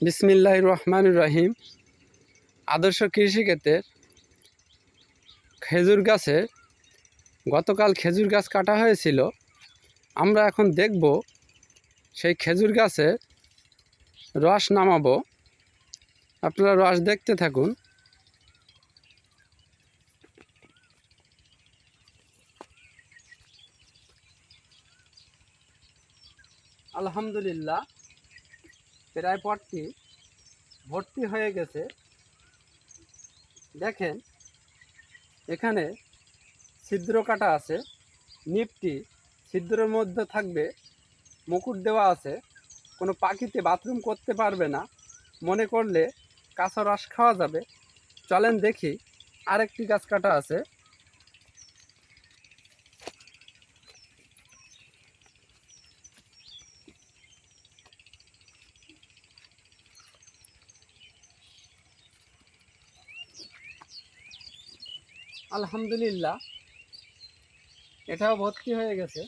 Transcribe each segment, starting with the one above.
বিসমিল্লাহ রহমান রহিম। আদর্শ কৃষিক্ষেত্রের খেজুর গাছে গতকাল খেজুর গাছ কাটা হয়েছিল। আমরা এখন দেখব সেই খেজুর গাছে রস নামাবো। আপনারা রস দেখতে থাকুন। আলহামদুলিল্লাহ। প্রায় পটটি ভর্তি হয়ে গেছে। দেখেন, এখানে ছিদ্র কাটা আছে, নিপটি ছিদ্রের মধ্যে থাকবে, মুকুট দেওয়া আছে। কোনো পাখিতে বাথরুম করতে পারবে না, মনে করলে কাঁচা রস খাওয়া যাবে। চলেন দেখি আরেকটি গাছ কাটা আছে। আলহামদুলিল্লাহ। এটাও ভর্তি হয়ে গেছে।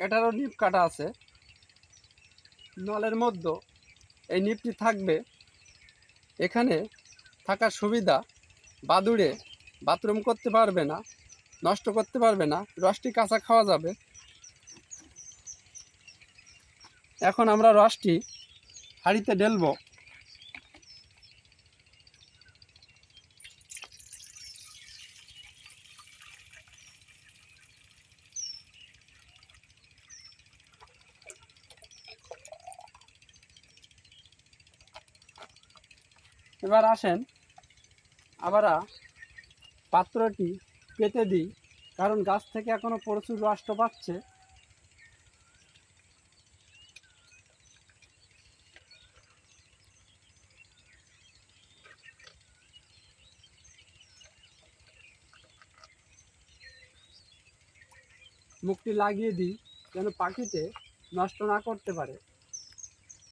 এটারও নিপ কাটা আছে। নলের মধ্যে এই নিপটি থাকবে। এখানে থাকার সুবিধা, বাদুড়ে বাথরুম করতে পারবে না, নষ্ট করতে পারবে না, রসটি কাঁচা খাওয়া যাবে। এখন আমরা রসটি হাঁড়িতে ঢেলবো। এবার আসেন, আবার পাত্রটি পেতে দিই, কারণ গাছ থেকে এখনও প্রচুর রস পাচ্ছে। মুখটি লাগিয়ে দিই যেন পাখিতে নষ্ট না করতে পারে।